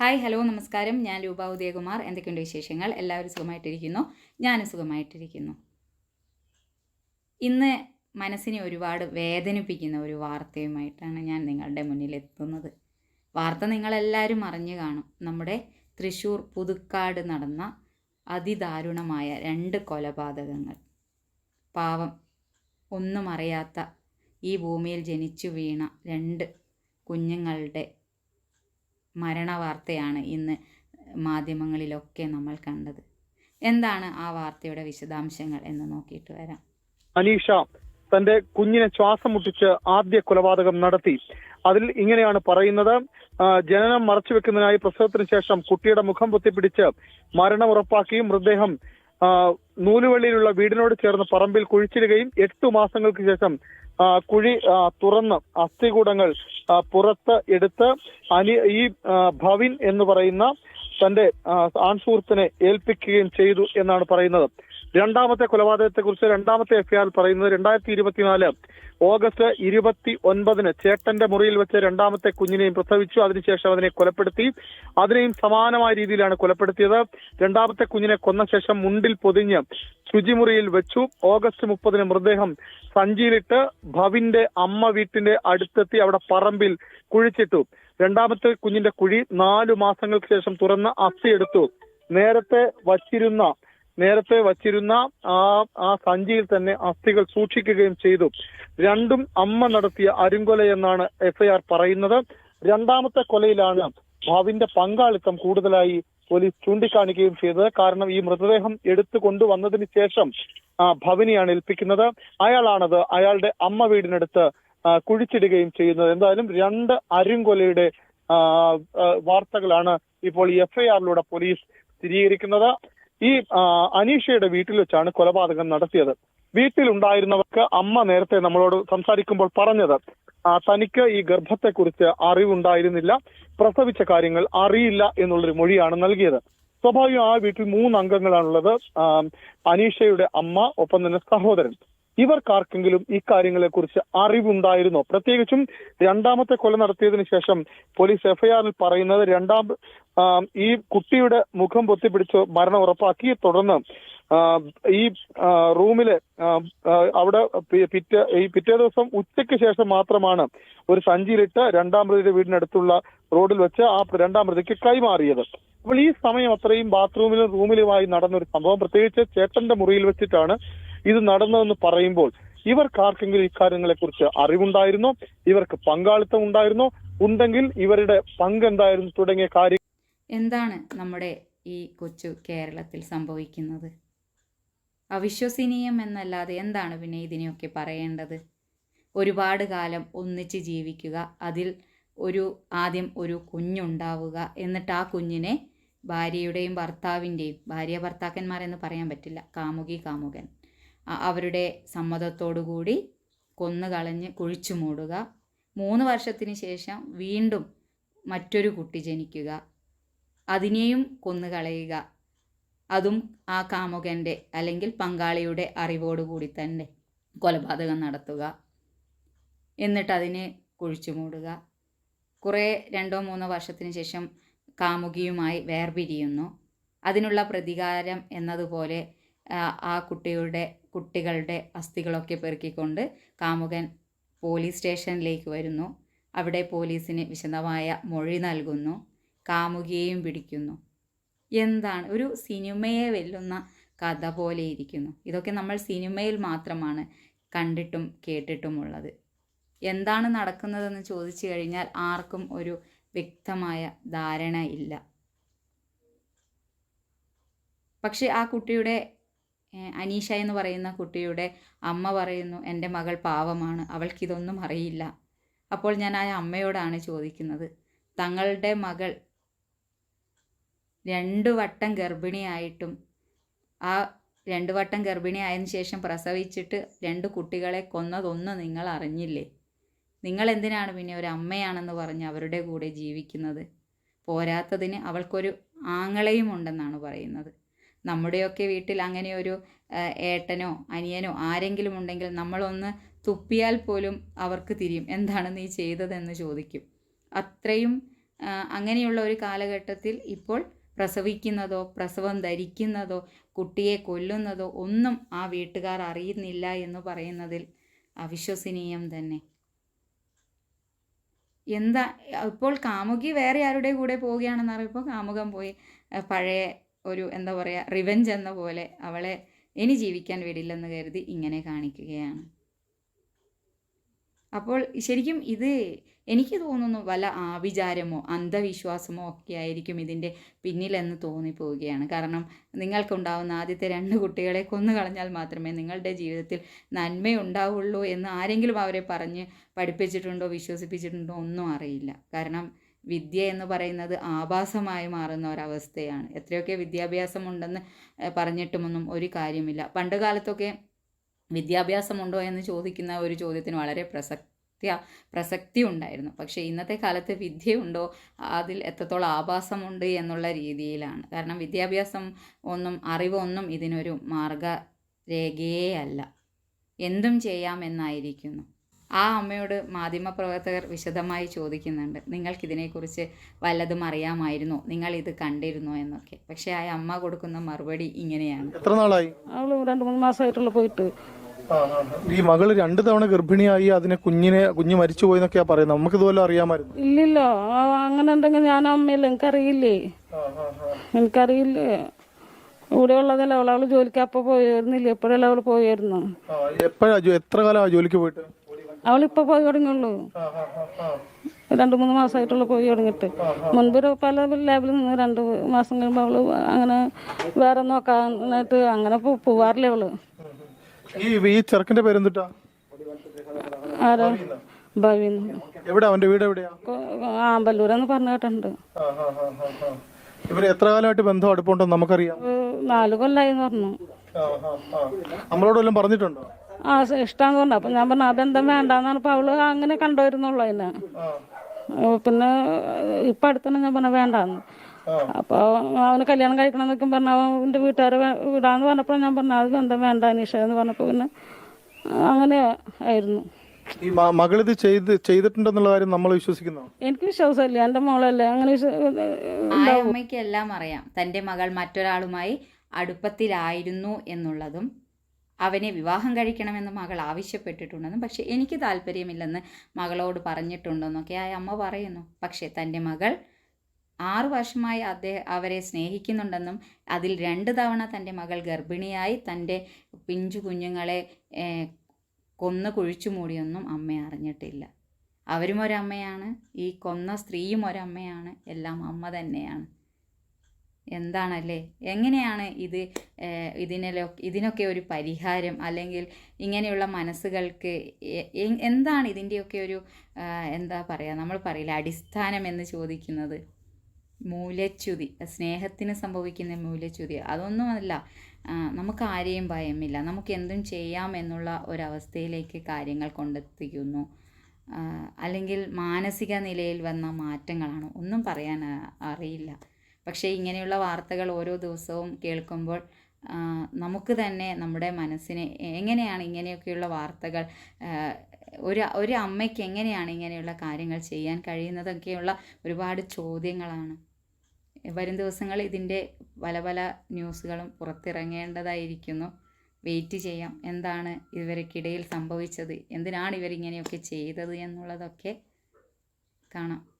Hi hello നമസ്കാരം. ഞാൻ രൂപ ഉദയകുമാർ. എന്തൊക്കെയുണ്ട് വിശേഷങ്ങൾ? എല്ലാവരും സുഖമായിട്ടിരിക്കുന്നു? ഞാനും സുഖമായിട്ടിരിക്കുന്നു. ഇന്ന് മനസ്സിനെ ഒരുപാട് വേദനിപ്പിക്കുന്ന ഒരു വാർത്തയുമായിട്ടാണ് ഞാൻ നിങ്ങളുടെ മുന്നിൽ എത്തുന്നത് വാർത്ത നിങ്ങളെല്ലാവരും അറിഞ്ഞു കാണും. നമ്മുടെ തൃശ്ശൂർ പുതുക്കാട് നടന്ന അതിദാരുണമായ രണ്ട് കൊലപാതകങ്ങൾ. പാവം ഒന്നും അറിയാത്ത ഈ ഭൂമിയിൽ ജനിച്ചു വീണ രണ്ട് കുഞ്ഞുങ്ങളുടെ മരണവാർത്തയാണ് ഇന്ന് മാധ്യമങ്ങളിലൊക്കെ നമ്മൾ കണ്ടത്. എന്താണ് ആ വാർത്തയുടെ വിശദാംശങ്ങൾ എന്ന് നോക്കിയിട്ട് വരാം. അനീഷ തന്റെ കുഞ്ഞിനെ ശ്വാസം മുട്ടിച്ച് ആദ്യ കൊലപാതകം നടത്തി. അതിൽ ഇങ്ങനെയാണ് പറയുന്നത്. ജനനം ജനനം മറച്ചുവെക്കുന്നതിനായി പ്രസവത്തിന് ശേഷം കുട്ടിയുടെ മുഖം പൊത്തിപ്പിടിച്ച് മരണം ഉറപ്പാക്കി മൃതദേഹം നൂലുവള്ളിയിലുള്ള വീടിനോട് ചേർന്ന് പറമ്പിൽ കുഴിച്ചിടുകയും എട്ടു മാസങ്ങൾക്ക് ശേഷം കുഴി തുറന്ന് അസ്ഥികൂടങ്ങൾ കൂടങ്ങൾ പുറത്ത് എടുത്ത് അനി ഈ ഭവിൻ എന്ന് പറയുന്ന തന്റെ ആൺസുഹൃത്തിനെ ഏൽപ്പിക്കുകയും ചെയ്തു എന്നാണ് പറയുന്നത്. രണ്ടാമത്തെ കൊലപാതകത്തെ കുറിച്ച് രണ്ടാമത്തെ എഫ്ഐആർ പറയുന്നത് രണ്ടായിരത്തി ഇരുപത്തിനാല് ഓഗസ്റ്റ് ഇരുപത്തി ഒൻപതിന് ചേട്ടന്റെ മുറിയിൽ വെച്ച് രണ്ടാമത്തെ കുഞ്ഞിനെയും പ്രസവിച്ചു. അതിനുശേഷം അതിനെ കൊലപ്പെടുത്തി. അതിനെയും സമാനമായ രീതിയിലാണ് കൊലപ്പെടുത്തിയത്. രണ്ടാമത്തെ കുഞ്ഞിനെ കൊന്ന ശേഷം മുണ്ടിൽ പൊതിഞ്ഞ് ശുചിമുറിയിൽ വെച്ചു. ഓഗസ്റ്റ് മുപ്പതിന് മൃതദേഹം സഞ്ചിയിലിട്ട് ഭവിന്റെ അമ്മ വീട്ടിന്റെ അടുത്തെത്തി അവിടെ പറമ്പിൽ കുഴിച്ചിട്ടു. രണ്ടാമത്തെ കുഞ്ഞിന്റെ കുഴി നാലു മാസങ്ങൾക്ക് ശേഷം തുറന്ന് അസ്ഥിയെടുത്തു നേരത്തെ വച്ചിരുന്ന നേരത്തെ വച്ചിരുന്ന ആ ആ സഞ്ചിയിൽ തന്നെ അസ്ഥികൾ സൂക്ഷിക്കുകയും ചെയ്തു. രണ്ടും അമ്മ നടത്തിയ അരുങ്കൊല എന്നാണ് എഫ്ഐആർ പറയുന്നത്. രണ്ടാമത്തെ കൊലയിലാണ് ഭാവിന്റെ പങ്കാളിത്തം കൂടുതലായി പോലീസ് ചൂണ്ടിക്കാണിക്കുകയും ചെയ്തത്. കാരണം ഈ മൃതദേഹം എടുത്തു കൊണ്ടുവന്നതിന് ശേഷം ഭവിനിയാണ് ഏൽപ്പിക്കുന്നത്. അയാളാണത് അയാളുടെ അമ്മ വീടിനടുത്ത് കുഴിച്ചിടുകയും ചെയ്യുന്നത്. എന്തായാലും രണ്ട് അരുങ്കൊലയുടെ വാർത്തകളാണ് ഇപ്പോൾ ഈ എഫ്ഐആറിലൂടെ പോലീസ് സ്ഥിരീകരിക്കുന്നത്. ഈ അനീഷയുടെ വീട്ടിൽ വെച്ചാണ് കൊലപാതകം നടത്തിയത്. വീട്ടിലുണ്ടായിരുന്നവർക്ക് അമ്മ നേരത്തെ നമ്മളോട് സംസാരിക്കുമ്പോൾ പറഞ്ഞത് തനിക്ക് ഈ ഗർഭത്തെക്കുറിച്ച് അറിവുണ്ടായിരുന്നില്ല പ്രസവിച്ച കാര്യങ്ങൾ അറിയില്ല എന്നുള്ളൊരു മൊഴിയാണ് നൽകിയത്. സ്വാഭാവികം ആ വീട്ടിൽ മൂന്ന് അംഗങ്ങളാണുള്ളത് അനീഷയുടെ അമ്മ ഒപ്പം തന്നെ സഹോദരൻ. ഇവർക്കാർക്കെങ്കിലും ഇക്കാര്യങ്ങളെക്കുറിച്ച് കാര്യങ്ങളെ കുറിച്ച് അറിവുണ്ടായിരുന്നോ? പ്രത്യേകിച്ചും രണ്ടാമത്തെ കൊല നടത്തിയതിനു ശേഷം പോലീസ് എഫ്ഐആറിൽ പറയുന്നത് രണ്ടാം ഈ കുട്ടിയുടെ മുഖം പൊത്തിപ്പിടിച്ച് മരണം ഉറപ്പാക്കി തുടർന്ന് ഈ റൂമിലെ അവിടെ പിറ്റേ ഈ പിറ്റേ ദിവസം ഉച്ചയ്ക്ക് ശേഷം മാത്രമാണ് ഒരു സഞ്ചിയിലിട്ട് രണ്ടാം പ്രതിയുടെ വീടിനടുത്തുള്ള റോഡിൽ വെച്ച് ആ രണ്ടാം പ്രതിക്ക് കൈമാറിയത്. അപ്പോൾ ഈ സമയം അത്രയും ബാത്റൂമിലും റൂമിലുമായി നടന്ന ഒരു സംഭവം. പ്രത്യേകിച്ച് ചേട്ടന്റെ മുറിയിൽ വെച്ചിട്ടാണ് ഇത് നടന്നതെന്ന് പറയുമ്പോൾ ഇവർക്ക് ആർക്കെങ്കിലും ഇക്കാര്യങ്ങളെ കുറിച്ച് അറിവുണ്ടായിരുന്നോ? ഇവർക്ക് പങ്കാളിത്തം ഉണ്ടായിരുന്നോ? ഉണ്ടെങ്കിൽ ഇവരുടെ പങ്ക് എന്തായിരുന്നു? തുടങ്ങിയ കാര്യം എന്താണ് നമ്മുടെ ഈ കൊച്ചു കേരളത്തിൽ സംഭവിക്കുന്നത്? അവിശ്വസനീയം എന്നല്ലാതെ എന്താണ് പിന്നെ ഇതിനെയൊക്കെ പറയേണ്ടത്? ഒരുപാട് കാലം ഒന്നിച്ച് ജീവിക്കുക അതിൽ ഒരു ആദ്യം ഒരു കുഞ്ഞുണ്ടാവുക എന്നിട്ട് ആ കുഞ്ഞിനെ ഭാര്യയുടെയും ഭർത്താവിന്റെയും ഭാര്യ ഭർത്താക്കന്മാരെന്ന് പറയാൻ പറ്റില്ല കാമുകി കാമുകൻ. അവരുടെ സമ്മതത്തോടുകൂടി കൊന്നുകളഞ്ഞ് കുഴിച്ചു മൂടുക. മൂന്ന് വർഷത്തിന് ശേഷം വീണ്ടും മറ്റൊരു കുട്ടി ജനിക്കുക. അതിനെയും കൊന്നുകളയുക. അതും ആ കാമുകന്റെ അല്ലെങ്കിൽ പങ്കാളിയുടെ അറിവോടുകൂടി തന്നെ കൊലപാതകം നടത്തുക. എന്നിട്ട് അതിനെ കുഴിച്ചു മൂടുക. കുറേ രണ്ടോ മൂന്നോ വർഷത്തിന് ശേഷം കാമുകിയുമായി വേർപിരിയുന്നു. അതിനുള്ള പ്രതികാരം എന്നതുപോലെ ആ, ആ കുട്ടിയുടെ കുട്ടികളുടെ അസ്ഥികളൊക്കെ പെറുക്കിക്കൊണ്ട് കാമുകൻ പോലീസ് സ്റ്റേഷനിലേക്ക് വരുന്നു. അവിടെ പോലീസിന് വിശദമായ മൊഴി നൽകുന്നു. കാമുകിയെയും പിടിക്കുന്നു. എന്താണ്? ഒരു സിനിമയെ വെല്ലുന്ന കഥ പോലെ ഇരിക്കുന്നു. ഇതൊക്കെ നമ്മൾ സിനിമയിൽ മാത്രമാണ് കണ്ടിട്ടും കേട്ടിട്ടുമുള്ളത്. എന്താണ് നടക്കുന്നതെന്ന് ചോദിച്ചു കഴിഞ്ഞാൽ ആർക്കും ഒരു വ്യക്തമായ ധാരണ ഇല്ല പക്ഷെ ആ കുട്ടിയുടെ അനീഷ എന്ന് പറയുന്ന കുട്ടിയുടെ അമ്മ പറയുന്നു എന്റെ മകൾ പാവമാണ് അവൾക്കിതൊന്നും അറിയില്ല. അപ്പോൾ ഞാൻ ആ അമ്മയോടാണ് ചോദിക്കുന്നത് തങ്ങളുടെ മകൾ രണ്ടു വട്ടം ഗർഭിണിയായിട്ടും ആ രണ്ടു വട്ടം ഗർഭിണിയായതിനു ശേഷം പ്രസവിച്ചിട്ട് രണ്ട് കുട്ടികളെ കൊന്നതൊന്നും നിങ്ങൾ അറിഞ്ഞില്ലേ? നിങ്ങൾ എന്തിനാണ് പിന്നെ ഒരു അമ്മയാണെന്ന് പറഞ്ഞ് അവരുടെ കൂടെ ജീവിക്കുന്നത്? പോരാത്തതിന് അവൾക്കൊരു ആങ്ങളയും ഉണ്ടെന്നാണ് പറയുന്നത്. നമ്മുടെയൊക്കെ വീട്ടിൽ അങ്ങനെ ഒരു ഏട്ടനോ അനിയനോ ആരെങ്കിലും ഉണ്ടെങ്കിൽ നമ്മളൊന്ന് തുപ്പിയാൽ പോലും അവർക്ക് തിരിയും. എന്താണ് നീ ചെയ്തതെന്ന് ചോദിക്കും. അത്രയും അങ്ങനെയുള്ള ഒരു കാലഘട്ടത്തിൽ ഇപ്പോൾ പ്രസവിക്കുന്നതോ പ്രസവം ധരിക്കുന്നതോ കുട്ടിയെ കൊല്ലുന്നതോ ഒന്നും ആ വീട്ടുകാർ അറിയുന്നില്ല എന്ന് പറയുന്നതിൽ അവിശ്വസനീയം തന്നെ. എന്താ ഇപ്പോൾ കാമുകി വേറെ ആരുടെ കൂടെ പോവുകയാണെന്ന് അറിയുമ്പോൾ കാമുകൻ പോയി പഴയ ഒരു എന്താ പറയുക റിവെഞ്ച് എന്ന പോലെ അവളെ ഇനി ജീവിക്കാൻ വിടില്ലെന്ന് കരുതി ഇങ്ങനെ കാണിക്കുകയാണ്. അപ്പോൾ ശരിക്കും ഇത് എനിക്ക് തോന്നുന്നു വല്ല ആവിചാരമോ അന്ധവിശ്വാസമോ ഒക്കെ ആയിരിക്കും ഇതിന്റെ പിന്നിലെന്ന് തോന്നിപ്പോവുകയാണ്. കാരണം നിങ്ങൾക്കുണ്ടാവുന്ന ആദ്യത്തെ രണ്ട് കുട്ടികളെ കൊന്നു കളഞ്ഞാൽ മാത്രമേ നിങ്ങളുടെ ജീവിതത്തിൽ നന്മയുണ്ടാവുള്ളൂ എന്ന് ആരെങ്കിലും അവരെ പറഞ്ഞ് പഠിപ്പിച്ചിട്ടുണ്ടോ വിശ്വസിപ്പിച്ചിട്ടുണ്ടോ ഒന്നും അറിയില്ല. കാരണം വിദ്യ എന്ന് പറയുന്നത് ആഭാസമായി മാറുന്ന ഒരവസ്ഥയാണ്. എത്രയൊക്കെ വിദ്യാഭ്യാസം ഉണ്ടെന്ന് പറഞ്ഞിട്ടുമൊന്നും ഒരു കാര്യമില്ല. പണ്ട് കാലത്തൊക്കെ വിദ്യാഭ്യാസമുണ്ടോ എന്ന് ചോദിക്കുന്ന ഒരു ചോദ്യത്തിന് വളരെ പ്രസക്തി പ്രസക്തി ഉണ്ടായിരുന്നു പക്ഷേ ഇന്നത്തെ കാലത്ത് വിദ്യയുണ്ടോ? അതിൽ എത്രത്തോളം ആഭാസമുണ്ട് എന്നുള്ള രീതിയിലാണ്. കാരണം വിദ്യാഭ്യാസം ഒന്നും അറിവൊന്നും ഇതിനൊരു മാർഗരേഖയേ അല്ല. എന്തും ചെയ്യാമെന്നായിരിക്കുന്നു ആ അമ്മയോട് മാധ്യമപ്രവർത്തകർ വിശദമായി ചോദിക്കുന്നുണ്ട്. നിങ്ങൾക്കിതിനെക്കുറിച്ച് വല്ലതും അറിയാമായിരുന്നോ? നിങ്ങൾ ഇത് കണ്ടിരുന്നോ? എന്നൊക്കെ. പക്ഷേ ആ അമ്മ കൊടുക്കുന്ന മറുപടി ഇങ്ങനെയാണ്. എത്ര നാളായി? അവൾ രണ്ട് മൂന്ന് മാസമായിട്ടുള്ള പോയിട്ട്. ഈ മകൾ രണ്ടു തവണ ഗർഭിണിയായി അതിനെ കുഞ്ഞിനെ കുഞ്ഞ് മരിച്ചു പോയെന്നൊക്കെയാ പറയുന്നത്. നമുക്ക് ഇതുപോലെ അറിയാമായിരുന്നു? ഇല്ലല്ലോ. ആ, അങ്ങനെ ഉണ്ടെങ്കിൽ ഞാൻ അമ്മയില്ല? എനിക്കറിയില്ലേ? എനിക്കറിയില്ലേ ഇവിടെ ഉള്ളതല്ല അവളവൾ അവൾ ജോലിക്ക് അപ്പൊ പോയിരുന്നില്ല? എപ്പോഴല്ല അവൾ പോയിരുന്നു? എപ്പോഴാ എത്ര കാലമാ ജോലിക്ക് പോയിട്ട്? അവളിപ്പോ പോയി തുടങ്ങിയുള്ളൂ. രണ്ട് മൂന്ന് മാസമായിട്ടുള്ള പോയി തുടങ്ങിയിട്ട്. മുൻപ് പല ലാബിൽ നിന്ന് രണ്ട് മാസം കഴിയുമ്പോൾ അവൾ അങ്ങനെ വേറെ നോക്കാനായിട്ട് അങ്ങനെ പോവാറില്ല അവൾ. ഈ ഈ ചെറുക്കന്റെ പേരെന്തിട്ടാ? ആരാ? ഭാവിന്ന് എവിടെ? അവന്റെ വീട് എവിടെയാ? ആമ്പല്ലൂരെന്ന് പറഞ്ഞു കേട്ടിട്ടുണ്ട്. ഇവർ എത്ര കാലമായിട്ട് ബന്ധം അടുപ്പുണ്ടോ നമുക്കറിയാം. നാല് കൊല്ലായി പറഞ്ഞു. നമ്മളോട് വല്ലതും പറഞ്ഞിട്ടുണ്ടോ? ആ ഇഷ്ടം കൊണ്ട് പറഞ്ഞു. അപ്പൊ ഞാൻ പറഞ്ഞു അതെന്താ വേണ്ടാന്നാണ് അപ്പൊ അവൾ അങ്ങനെ കണ്ടുവരുന്നുള്ളു അതിനെ. പിന്നെ ഇപ്പൊ അടുത്തന്നെ ഞാൻ പറഞ്ഞ വേണ്ടാന്ന്. അപ്പൊ അവന് കല്യാണം കഴിക്കണം എന്നൊക്കെ പറഞ്ഞ അവന്റെ വീട്ടുകാരെ വിടാന്ന് പറഞ്ഞപ്പോ ഞാൻ പറഞ്ഞു അത് എന്താ വേണ്ട നിഷ എന്ന് പറഞ്ഞപ്പോ പിന്നെ അങ്ങനെ ആയിരുന്നു. ഈ മകളിത് ചെയ്ത് ചെയ്തിട്ടുണ്ടെന്നുള്ള കാര്യം നമ്മൾ വിശ്വസിക്കുന്നു? എനിക്ക് വിശ്വാസമില്ല. എന്റെ മോളല്ലേ അങ്ങനെ അമ്മയ്ക്ക് എല്ലാം അറിയാം. തന്റെ മകൾ മറ്റൊരാളുമായി അടുപ്പത്തിലായിരുന്നു എന്നുള്ളതും അവനെ വിവാഹം കഴിക്കണമെന്ന് മകൾ ആവശ്യപ്പെട്ടിട്ടുണ്ടെന്നും പക്ഷേ എനിക്ക് താല്പര്യമില്ലെന്ന് മകളോട് പറഞ്ഞിട്ടുണ്ടെന്നൊക്കെ ആ അമ്മ പറയുന്നു. പക്ഷേ തന്റെ മകൾ ആറു വർഷമായി അദ്ദേഹം അവരെ സ്നേഹിക്കുന്നുണ്ടെന്നും അതിൽ രണ്ട് തവണ തന്റെ മകൾ ഗർഭിണിയായി തന്റെ പിഞ്ചു കുഞ്ഞുങ്ങളെ കൊന്നു കുഴിച്ചു മൂടിയൊന്നും അമ്മ അറിഞ്ഞിട്ടില്ല. അവരും ഒരമ്മയാണ്. ഈ കൊന്ന സ്ത്രീയും ഒരമ്മയാണ്. എല്ലാം അമ്മ തന്നെയാണ്. എന്താണല്ലേ? എങ്ങനെയാണ് ഇത് ഇതിനെ ഇതിനൊക്കെ ഒരു പരിഹാരം? അല്ലെങ്കിൽ ഇങ്ങനെയുള്ള മനസ്സുകൾക്ക് എന്താണ് ഇതിന്റെയൊക്കെ ഒരു എന്താ പറയുക നമ്മൾ പറയില്ല അടിസ്ഥാനം എന്ന് ചോദിക്കുന്നത്? മൂലച്യുതി സ്നേഹത്തിന് സംഭവിക്കുന്ന മൂലച്യുതി. അതൊന്നുമല്ല നമുക്ക് ആരെയും ഭയമില്ല. നമുക്ക് എന്തും ചെയ്യാം എന്നുള്ള ഒരവസ്ഥയിലേക്ക് കാര്യങ്ങൾ കൊണ്ടെത്തിക്കുന്നു. അല്ലെങ്കിൽ മാനസിക നിലയിൽ വന്ന മാറ്റങ്ങളാണ്. ഒന്നും പറയാൻ അറിയില്ല. പക്ഷേ ഇങ്ങനെയുള്ള വാർത്തകൾ ഓരോ ദിവസവും കേൾക്കുമ്പോൾ നമുക്ക് തന്നെ നമ്മുടെ മനസ്സിനെ എങ്ങനെയാണ് ഇങ്ങനെയൊക്കെയുള്ള വാർത്തകൾ ഒരു ഒരു അമ്മയ്ക്ക് എങ്ങനെയാണ് ഇങ്ങനെയുള്ള കാര്യങ്ങൾ ചെയ്യാൻ കഴിയുന്നതൊക്കെയുള്ള ഒരുപാട് ചോദ്യങ്ങളാണ്. വരും ദിവസങ്ങൾ ഇതിന്റെ പല പല ന്യൂസുകളും പുറത്തിറങ്ങേണ്ടതായിരിക്കുന്നു. വെയിറ്റ് ചെയ്യാം. എന്താണ് ഇവർക്കിടയിൽ സംഭവിച്ചത്? എന്തിനാണ് ഇവരിങ്ങനെയൊക്കെ ചെയ്തത് എന്നുള്ളതൊക്കെ കാണാം.